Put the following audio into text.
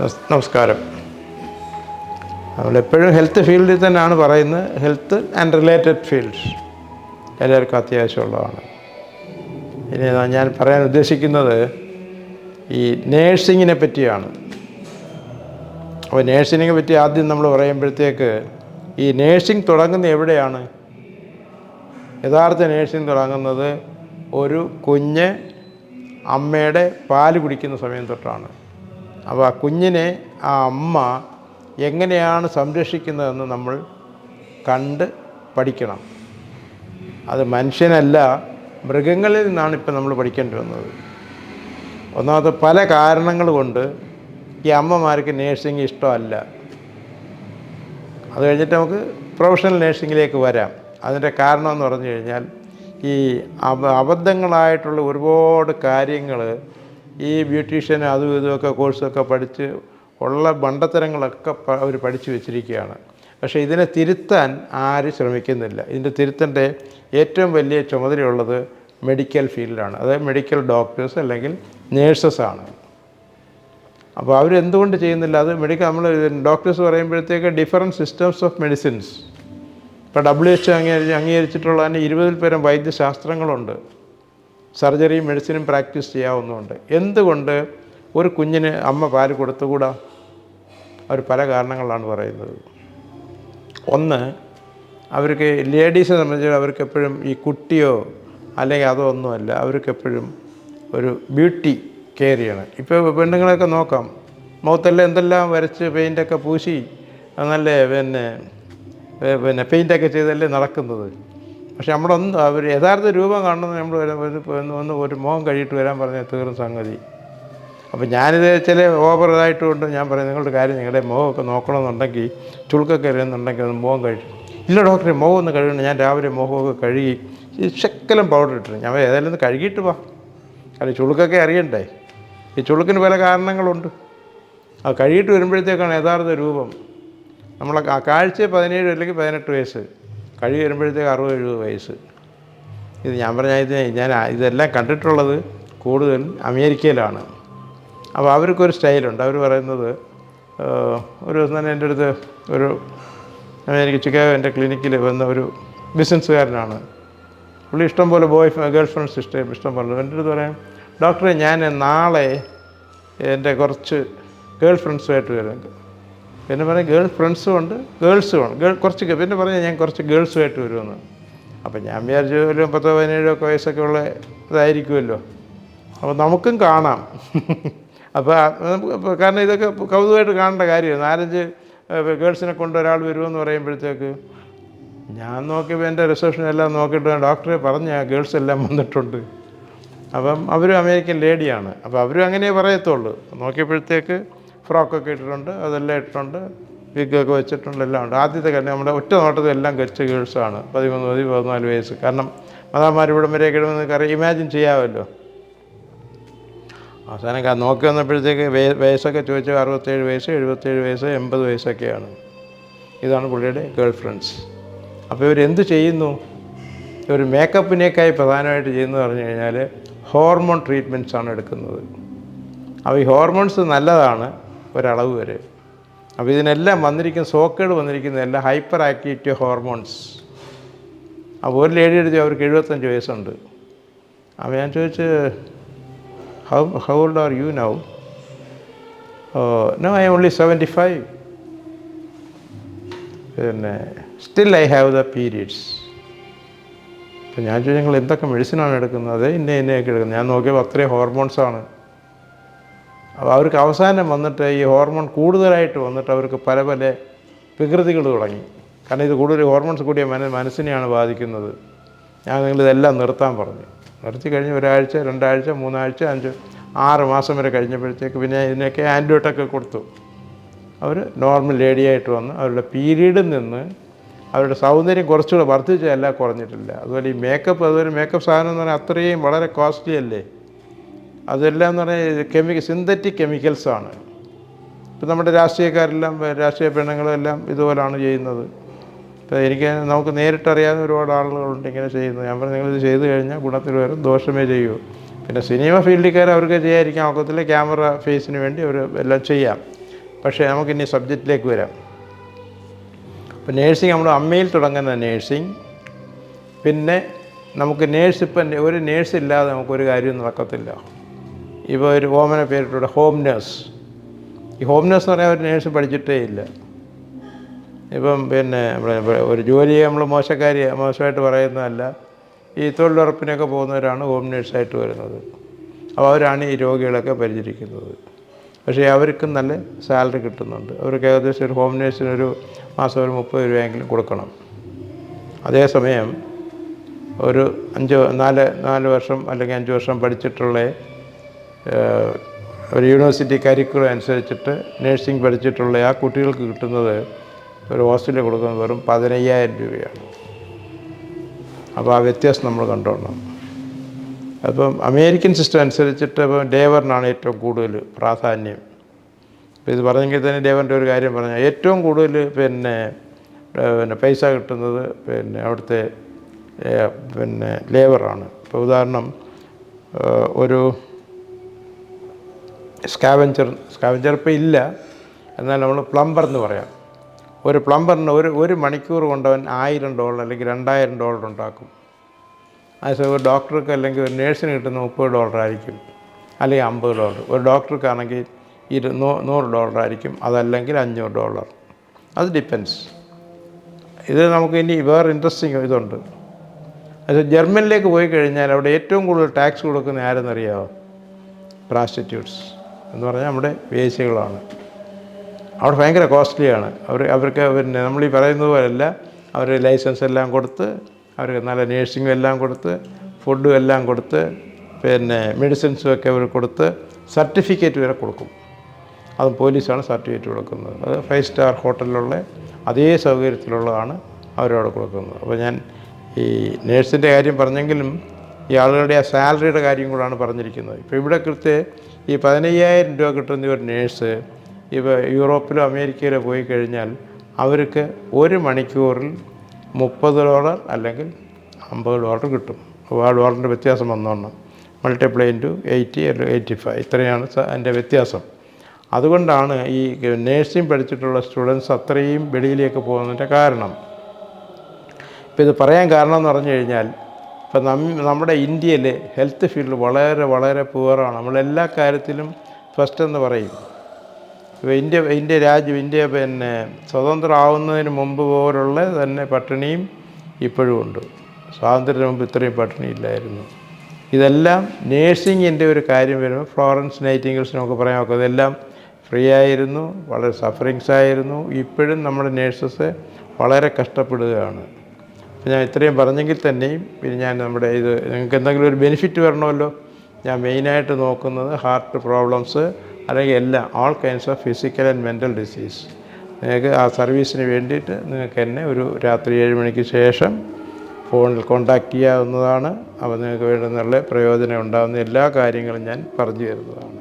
നമസ്- നമസ്കാരം. നമ്മളെപ്പോഴും ഹെൽത്ത് ഫീൽഡിൽ തന്നെയാണ് പറയുന്നത്. ഹെൽത്ത് ആൻഡ് റിലേറ്റഡ് ഫീൽഡ്സ് എല്ലാവർക്കും അത്യാവശ്യമുള്ളതാണ്. ഇനി ഞാൻ പറയാൻ ഉദ്ദേശിക്കുന്നത് ഈ നേഴ്സിങ്ങിനെ പറ്റിയാണ്. അപ്പോൾ നേഴ്സിങ്ങിനെ പറ്റി ആദ്യം നമ്മൾ പറയുമ്പോഴത്തേക്ക് ഈ നേഴ്സിംഗ് തുടങ്ങുന്ന എവിടെയാണ്? യഥാർത്ഥ നേഴ്സിംഗ് തുടങ്ങുന്നത് ഒരു കുഞ്ഞ് അമ്മയുടെ പാൽ കുടിക്കുന്ന സമയം തൊട്ടാണ്. അപ്പോൾ ആ കുഞ്ഞിനെ ആ അമ്മ എങ്ങനെയാണ് സംരക്ഷിക്കുന്നതെന്ന് നമ്മൾ കണ്ട് പഠിക്കണം. അത് മനുഷ്യനല്ല മൃഗങ്ങളിൽ നിന്നാണ് ഇപ്പം നമ്മൾ പഠിക്കേണ്ടി വന്നത്. ഒന്നാമത് പല കാരണങ്ങൾ കൊണ്ട് ഈ അമ്മമാർക്ക് നേഴ്സിംഗ് ഇഷ്ടമല്ല. അത് കഴിഞ്ഞിട്ട് നമുക്ക് പ്രൊഫഷണൽ നേഴ്സിങ്ങിലേക്ക് വരാം. അതിന്റെ കാരണം എന്ന് പറഞ്ഞു കഴിഞ്ഞാൽ ഈ അബ അബദ്ധങ്ങളായിട്ടുള്ള ഒരുപാട് കാര്യങ്ങൾ ഈ ബ്യൂട്ടീഷ്യൻ അതും ഇതുമൊക്കെ കോഴ്സൊക്കെ പഠിച്ച് ഉള്ള മണ്ടത്തരങ്ങളൊക്കെ അവർ പഠിച്ചു വെച്ചിരിക്കുകയാണ്. പക്ഷേ ഇതിനെ തിരുത്താൻ ആരും ശ്രമിക്കുന്നില്ല. ഇതിന്റെ തിരുത്തന്റെ ഏറ്റവും വലിയ ചുമതലയുള്ളത് മെഡിക്കൽ ഫീൽഡാണ് അതായത് മെഡിക്കൽ ഡോക്ടേഴ്സ് അല്ലെങ്കിൽ നേഴ്സസ് ആണ്. അപ്പോൾ അവരെന്തുകൊണ്ട് ചെയ്യുന്നില്ല? അത് മെഡിക്കൽ നമ്മൾ ഡോക്ടേഴ്സ് പറയുമ്പോഴത്തേക്ക് ഡിഫറെന്റ് സിസ്റ്റംസ് ഓഫ് മെഡിസിൻസ് ഇപ്പോൾ ഡബ്ല്യു എച്ച് അംഗീകരി അംഗീകരിച്ചിട്ടുള്ള തന്നെ ഇരുപതിൽ പേരും വൈദ്യശാസ്ത്രങ്ങളുണ്ട്. സർജറിയും മെഡിസിനും പ്രാക്ടീസ് ചെയ്യാവുന്നതുണ്ട്. എന്തുകൊണ്ട് ഒരു കുഞ്ഞിന് അമ്മ പാൽ കൊടുത്തുകൂടാ? അവർ പല കാരണങ്ങളാണ് പറയുന്നത്. ഒന്ന് അവർക്ക് ലേഡീസിനെ സംബന്ധിച്ച് അവർക്ക് എപ്പോഴും ഈ കുട്ടിയോ അല്ലെങ്കിൽ അതോ ഒന്നുമല്ല അവർക്ക് എപ്പോഴും ഒരു ബ്യൂട്ടി കെയർ ചെയ്യണം ഇപ്പോൾ പെണ്ണുങ്ങളെയൊക്കെ നോക്കാം. മുഖത്തെല്ലാം എന്തെല്ലാം വരച്ച് പെയിന്റൊക്കെ പൂശി നല്ല പിന്നെ പിന്നെ പെയിന്റൊക്കെ ചെയ്തല്ലേ നടക്കുന്നത്? പക്ഷെ നമ്മളൊന്ന് അവർ യഥാർത്ഥ രൂപം കാണുന്നത് നമ്മൾ ഒന്ന് ഒരു മുഖം കഴിയിട്ട് വരാൻ പറഞ്ഞാൽ തീർന്ന സംഗതി. അപ്പോൾ ഞാനിത് ചില ഓവർ ഇതായിട്ടുകൊണ്ട് ഞാൻ പറയുന്നത് നിങ്ങളുടെ കാര്യം നിങ്ങളുടെ മുഖമൊക്കെ നോക്കണമെന്നുണ്ടെങ്കിൽ ചുളുക്കൊക്കെ എറിയുന്നുണ്ടെങ്കിൽ ഒന്ന് മുഖം കഴിക്കും ഇല്ല ഡോക്ടറെ മുഖം ഒന്ന് കഴുകണം. ഞാൻ രാവിലെ മുഖമൊക്കെ കഴുകി ശക്കലം പൗഡർ ഇട്ടിരുന്നു ഞാൻ ഏതായാലും ഒന്ന് കഴുകിയിട്ട് വാ. കാരണം ചുളുക്കൊക്കെ അറിയണ്ടേ ഈ ചുളുക്കിന് പല കാരണങ്ങളുണ്ട്. അത് കഴുകിയിട്ട് വരുമ്പോഴത്തേക്കാണ് യഥാർത്ഥ രൂപം. നമ്മളെ ആ കാഴ്ച പതിനേഴ് അല്ലെങ്കിൽ പതിനെട്ട് വയസ്സ്. കഴുകി വരുമ്പോഴത്തേക്ക് അറുപത് എഴുപത് വയസ്സ്. ഇത് ഞാൻ പറഞ്ഞ ഇത് ഞാൻ ഇതെല്ലാം കണ്ടിട്ടുള്ളത് കൂടുതൽ അമേരിക്കയിലാണ്. അപ്പോൾ അവർക്കൊരു സ്റ്റൈലുണ്ട്. അവർ പറയുന്നത് ഒരു ദിവസം തന്നെ എന്റെ അടുത്ത് ഒരു അമേരിക്ക ചിക്കാഗോ എന്റെ ക്ലിനിക്കിൽ വന്ന ഒരു ബിസിനസ്സുകാരനാണ്. പുള്ളി ഇഷ്ടം പോലെ ബോയ് ഗേൾ ഫ്രണ്ട്സ് ഇഷ്ടം ഇഷ്ടം പോലെ. എന്റെ അടുത്ത് പറയാം ഡോക്ടറെ ഞാൻ നാളെ എന്റെ കുറച്ച് ഗേൾ ഫ്രണ്ട്സുമായിട്ട് വരും. പിന്നെ പറയാം ഗേൾ ഫ്രണ്ട്സും ഉണ്ട് ഗേൾസും ഉണ്ട്. ഗേൾ കുറച്ച് പിന്നെ പറഞ്ഞാൽ ഞാൻ കുറച്ച് ഗേൾസുമായിട്ട് വരുമെന്ന്. അപ്പം ഞാൻ വിചാരിച്ചു ഒരു പത്തോ പതിനേഴോ ഒക്കെ വയസ്സൊക്കെ ഉള്ള ഇതായിരിക്കുമല്ലോ. അപ്പോൾ നമുക്കും കാണാം. അപ്പോൾ കാരണം ഇതൊക്കെ കൗതുകമായിട്ട് കാണേണ്ട കാര്യമാണ്. നാലഞ്ച് ഗേൾസിനെ കൊണ്ട് ഒരാൾ വരുമെന്ന് പറയുമ്പോഴത്തേക്ക് ഞാൻ നോക്കിയപ്പോൾ എന്റെ റിസപ്ഷൻ എല്ലാം നോക്കിയിട്ട് ഡോക്ടറെ പറഞ്ഞ ഗേൾസ് എല്ലാം വന്നിട്ടുണ്ട്. അപ്പം അവരും അമേരിക്കൻ ലേഡിയാണ് അപ്പോൾ അവരും അങ്ങനെ പറയത്തുള്ളൂ. നോക്കിയപ്പോഴത്തേക്ക് ഫ്രോക്കൊക്കെ ഇട്ടിട്ടുണ്ട് അതെല്ലാം ഇട്ടിട്ടുണ്ട് വിഗൊക്കെ വെച്ചിട്ടുണ്ട് എല്ലാം ഉണ്ട്. ആദ്യത്തെ കാര്യം നമ്മുടെ ഒറ്റ നോട്ടത്തിൽ എല്ലാം കഴിച്ച ഗേൾസാണ് പതിമൂന്ന് പതി പതിനാല് വയസ്സ്. കാരണം മതാമാർ ഇവിടം വരെ കിടന്ന് അറിയാം ഇമാജിൻ ചെയ്യാമല്ലോ. അവസാനം നോക്കി വന്നപ്പോഴത്തേക്ക് വയസ്സൊക്കെ ചോദിച്ചാൽ അറുപത്തേഴ് വയസ്സ് എഴുപത്തേഴ് വയസ്സ് എൺപത് വയസ്സൊക്കെയാണ്. ഇതാണ് പുള്ളിയുടെ ഗേൾ ഫ്രണ്ട്സ് അപ്പോൾ ഇവരെന്ത് ചെയ്യുന്നു? ഇവർ മേക്കപ്പിനേക്കായി പ്രധാനമായിട്ട് ചെയ്യുന്നത് പറഞ്ഞു കഴിഞ്ഞാൽ ഹോർമോൺ ട്രീറ്റ്മെന്റ്സാണ് എടുക്കുന്നത്. അപ്പോൾ ഈ ഹോർമോൺസ് നല്ലതാണ് ഒരളവ് വരെ. അപ്പോൾ ഇതിനെല്ലാം വന്നിരിക്കുന്ന സോക്കേട് വന്നിരിക്കുന്ന എല്ലാം ഹൈപ്പർ ആക്ടിവിറ്റി ഹോർമോൺസ്. അപ്പോൾ ഒരു ലേഡി എഴുതി അവർക്ക് എഴുപത്തഞ്ച് വയസ്സുണ്ട്. അപ്പോൾ ഞാൻ ചോദിച്ച് how how old are you now no I only seventy five പിന്നെ still I have the periods അപ്പം ഞാൻ ചോദിച്ചു നിങ്ങൾ എന്തൊക്കെ മെഡിസിനാണ് എടുക്കുന്നത്? അതെ ഇന്ന ഇന്നയൊക്കെ എടുക്കുന്നത്. ഞാൻ നോക്കിയപ്പോൾ അത്രയും ഹോർമോൺസാണ്. അപ്പോൾ അവർക്ക് അവസാനം വന്നിട്ട് ഈ ഹോർമോൺ കൂടുതലായിട്ട് വന്നിട്ട് അവർക്ക് പല പല വികൃതികൾ തുടങ്ങി. കാരണം ഇത് കൂടുതൽ ഹോർമോൺസ് കൂടിയ മന മനസ്സിനെയാണ് ബാധിക്കുന്നത്. ഞാൻ നിങ്ങളിതെല്ലാം നിർത്താൻ പറഞ്ഞു. നിർത്തി കഴിഞ്ഞ് ഒരാഴ്ച രണ്ടാഴ്ച മൂന്നാഴ്ച അഞ്ച് ആറ് മാസം വരെ കഴിഞ്ഞപ്പോഴത്തേക്ക് പിന്നെ ഇതിനൊക്കെ ആന്റിബയോട്ടൊക്കെ കൊടുത്തു. അവർ നോർമൽ ലേഡിയായിട്ട് വന്ന് അവരുടെ പീരീഡിൽ നിന്ന് അവരുടെ സൗന്ദര്യം കുറച്ചുകൂടെ വർദ്ധിച്ചതല്ല കുറഞ്ഞിട്ടില്ല. അതുപോലെ ഈ മേക്കപ്പ് അതുപോലെ മേക്കപ്പ് സാധനം എന്ന് പറഞ്ഞാൽ അത്രയും വളരെ കോസ്റ്റ്ലി അല്ലേ? അതെല്ലാം എന്ന് പറഞ്ഞാൽ കെമിക്കൽ സിന്തറ്റിക് കെമിക്കൽസാണ് ഇപ്പം നമ്മുടെ രാഷ്ട്രീയക്കാരെല്ലാം രാഷ്ട്രീയ പെണ്ണുങ്ങളെല്ലാം ഇതുപോലാണ് ചെയ്യുന്നത്. ഇപ്പം എനിക്ക് നമുക്ക് നേരിട്ടറിയാവുന്ന ഒരുപാട് ആളുകളുണ്ട് ഇങ്ങനെ ചെയ്യുന്നത്. ഞാൻ പറഞ്ഞു നിങ്ങളിത് ചെയ്തു കഴിഞ്ഞാൽ ഗുണത്തിൽ വരും ദോഷമേ ചെയ്യൂ. പിന്നെ സിനിമ ഫീൽഡിക്കാർ അവർക്ക് ചെയ്യാതിരിക്കാൻ ഒക്കത്തില്ല ക്യാമറ ഫേസിന് വേണ്ടി അവർ എല്ലാം ചെയ്യാം. പക്ഷേ നമുക്കിനി സബ്ജക്റ്റിലേക്ക് വരാം. അപ്പോൾ നേഴ്സിംഗ് നമ്മൾ അമ്മയിൽ തുടങ്ങുന്ന നേഴ്സിംഗ്. പിന്നെ നമുക്ക് നേഴ്സ് ഇപ്പം ഒരു നേഴ്സ് ഇല്ലാതെ നമുക്കൊരു കാര്യവും നടക്കത്തില്ല. ഇപ്പോൾ ഒരു ഓമന പേരിട്ടുണ്ട് ഹോം നേഴ്സ് ഈ ഹോം നേഴ്സ് എന്ന് പറയാൻ ഒരു നേഴ്സ് പഠിച്ചിട്ടേ ഇല്ല. ഇപ്പം പിന്നെ ഒരു ജോലിയെ നമ്മൾ മോശക്കാരി മോശമായിട്ട് പറയുന്നതല്ല. ഈ തൊഴിലുറപ്പിനൊക്കെ പോകുന്നവരാണ് ഹോം നേഴ്സായിട്ട് വരുന്നത്. അപ്പോൾ അവരാണ് ഈ രോഗികളൊക്കെ പരിചരിക്കുന്നത്. പക്ഷേ അവർക്കും നല്ല സാലറി കിട്ടുന്നുണ്ട്. അവർക്ക് ഏകദേശം ഒരു ഹോം നേഴ്സിനൊരു മാസം ഒരു മുപ്പത് രൂപയെങ്കിലും കൊടുക്കണം. അതേസമയം ഒരു അഞ്ച് നാല് നാല് വർഷം അല്ലെങ്കിൽ അഞ്ച് വർഷം പഠിച്ചിട്ടുള്ള ഒരു യൂണിവേഴ്സിറ്റി കരിക്കുലം അനുസരിച്ചിട്ട് നേഴ്സിംഗ് പഠിച്ചിട്ടുള്ള ആ കുട്ടികൾക്ക് കിട്ടുന്നത് ഒരു ഹോസ്റ്റലിൽ കൊടുക്കുന്നത് വെറും പതിനയ്യായിരം രൂപയാണ്. അപ്പോൾ ആ വ്യത്യാസം നമ്മൾ കണ്ടോണം അപ്പം അമേരിക്കൻ സിസ്റ്റം അനുസരിച്ചിട്ട് ഇപ്പം ഡേവറിനാണ് ഏറ്റവും കൂടുതൽ പ്രാധാന്യം. അപ്പോൾ ഇത് പറഞ്ഞെങ്കിൽ തന്നെ ഡേവറിന്റെ ഒരു കാര്യം പറഞ്ഞാൽ ഏറ്റവും കൂടുതൽ പിന്നെ പിന്നെ പൈസ കിട്ടുന്നത് പിന്നെ അവിടുത്തെ പിന്നെ ലേബറാണ്. ഇപ്പോൾ ഉദാഹരണം ഒരു സ്കാവഞ്ചർ സ്കാവഞ്ചർ ഇപ്പോൾ ഇല്ല. എന്നാൽ നമ്മൾ പ്ലംബർ എന്ന് പറയാം. ഒരു പ്ലംബറിന് ഒരു ഒരു മണിക്കൂർ കൊണ്ടവൻ ആയിരം ഡോളർ അല്ലെങ്കിൽ രണ്ടായിരം ഡോളർ ഉണ്ടാക്കും. അതേസമയം ഒരു ഡോക്ടർക്ക് അല്ലെങ്കിൽ ഒരു നേഴ്സിന് കിട്ടുന്ന മുപ്പത് ഡോളർ ആയിരിക്കും. അല്ലെങ്കിൽ അമ്പത് ഡോളർ. ഒരു ഡോക്ടർക്കാണെങ്കിൽ ഇരു നൂ നൂറ് ഡോളർ ആയിരിക്കും. അതല്ലെങ്കിൽ അഞ്ഞൂറ് ഡോളർ. അത് ഡിപ്പെൻസ്. ഇത് നമുക്ക് ഇനി വേറെ ഇൻട്രസ്റ്റിംഗ് ഇതുണ്ട്. അത് ജർമ്മനിലേക്ക് പോയി കഴിഞ്ഞാൽ അവിടെ ഏറ്റവും കൂടുതൽ ടാക്സ് കൊടുക്കുന്ന ആരെന്നറിയാമോ പ്രാസ്റ്റിറ്റ്യൂട്ട്സ്. എന്ന് പറഞ്ഞാൽ നമ്മുടെ വേശ്യകളാണ്. അവിടെ ഭയങ്കര കോസ്റ്റ്ലിയാണ്. അവർ അവർക്ക് പിന്നെ നമ്മൾ ഈ പറയുന്നത് പോലെയല്ല. അവർ ലൈസൻസ് എല്ലാം കൊടുത്ത് അവർക്ക് നല്ല നേഴ്സിംഗും എല്ലാം കൊടുത്ത് ഫുഡും എല്ലാം കൊടുത്ത് പിന്നെ മെഡിസിൻസും ഒക്കെ അവർ കൊടുത്ത് സർട്ടിഫിക്കറ്റ് വരെ കൊടുക്കും. അതും പോലീസാണ് സർട്ടിഫിക്കറ്റ് കൊടുക്കുന്നത്. അത് ഫൈവ് സ്റ്റാർ ഹോട്ടലിലുള്ള അതേ സൗകര്യത്തിലുള്ളതാണ് അവരവിടെ കൊടുക്കുന്നത്. അപ്പോൾ ഞാൻ ഈ നേഴ്സിന്റെ കാര്യം പറഞ്ഞെങ്കിലും ഈ ആളുകളുടെ ആ സാലറിയുടെ കാര്യം കൂടാണ് പറഞ്ഞിരിക്കുന്നത്. ഇപ്പോൾ ഇവിടെ കൃത്യ ഈ പതിനയ്യായിരം രൂപ കിട്ടുന്ന ഒരു നേഴ്സ് ഇപ്പോൾ യൂറോപ്പിലോ അമേരിക്കയിലോ പോയി കഴിഞ്ഞാൽ അവർക്ക് ഒരു മണിക്കൂറിൽ മുപ്പത് ഡോളർ അല്ലെങ്കിൽ അമ്പത് ഡോളർ കിട്ടും. ആ ഡോളറിന്റെ വ്യത്യാസം വന്നോണം. മൾട്ടിപ്ലൈ ഇന്റു എയ്റ്റി അല്ലെങ്കിൽ എയ്റ്റി ഫൈവ്. ഇത്രയാണ് അതിന്റെ വ്യത്യാസം. അതുകൊണ്ടാണ് ഈ നേഴ്സിംഗ് പഠിച്ചിട്ടുള്ള സ്റ്റുഡൻസ് അത്രയും വെളിയിലേക്ക് പോകുന്നതിന്റെ കാരണം. ഇപ്പോൾ ഇത് പറയാൻ കാരണം എന്ന് പറഞ്ഞു കഴിഞ്ഞാൽ ഇപ്പം നം നമ്മുടെ ഇന്ത്യയിൽ ഹെൽത്ത് ഫീൽഡ് വളരെ വളരെ പുവറാണ് നമ്മളെല്ലാ കാര്യത്തിലും ഫസ്റ്റ് എന്ന് പറയും. ഇപ്പോൾ ഇന്ത്യ ഇന്ത്യ രാജ്യം ഇന്ത്യ പിന്നെ സ്വതന്ത്രമാവുന്നതിന് മുമ്പ് പോലുള്ള തന്നെ പട്ടിണിയും ഇപ്പോഴും ഉണ്ട്. സ്വാതന്ത്ര്യത്തിന് മുമ്പ് ഇത്രയും പട്ടിണി ഇല്ലായിരുന്നു. ഇതെല്ലാം നേഴ്സിങ്ങിന്റെ ഒരു കാര്യം വരുമ്പോൾ ഫ്ലോറൻസ് നൈറ്റിംഗൽസ് നമുക്ക് പറയാൻ നോക്കാം ഇതെല്ലാം ഫ്രീ ആയിരുന്നു വളരെ സഫറിങ്സ് ആയിരുന്നു. ഇപ്പോഴും നമ്മുടെ നേഴ്സസ് വളരെ കഷ്ടപ്പെടുകയാണ്. ഞാൻ ഇത്രയും പറഞ്ഞെങ്കിൽ തന്നെയും പിന്നെ ഞാൻ നമ്മുടെ ഇത് നിങ്ങൾക്ക് എന്തെങ്കിലും ഒരു ബെനിഫിറ്റ് വരണമല്ലോ? ഞാൻ മെയിനായിട്ട് നോക്കുന്നത് ഹാർട്ട് പ്രോബ്ലംസ് അല്ലെങ്കിൽ എല്ലാം all kinds of physical and mental disease നിങ്ങൾക്ക് ആ സർവീസിന് വേണ്ടിയിട്ട് നിങ്ങൾക്ക് എന്നെ ഒരു രാത്രി ഏഴ് മണിക്ക് ശേഷം ഫോണിൽ കോൺടാക്റ്റ് ചെയ്യാവുന്നതാണ്. അപ്പോൾ നിങ്ങൾക്ക് വേണ്ടുന്നുള്ള പ്രയോജനം ഉണ്ടാകുന്ന എല്ലാ കാര്യങ്ങളും ഞാൻ പറഞ്ഞു തരുന്നതാണ്.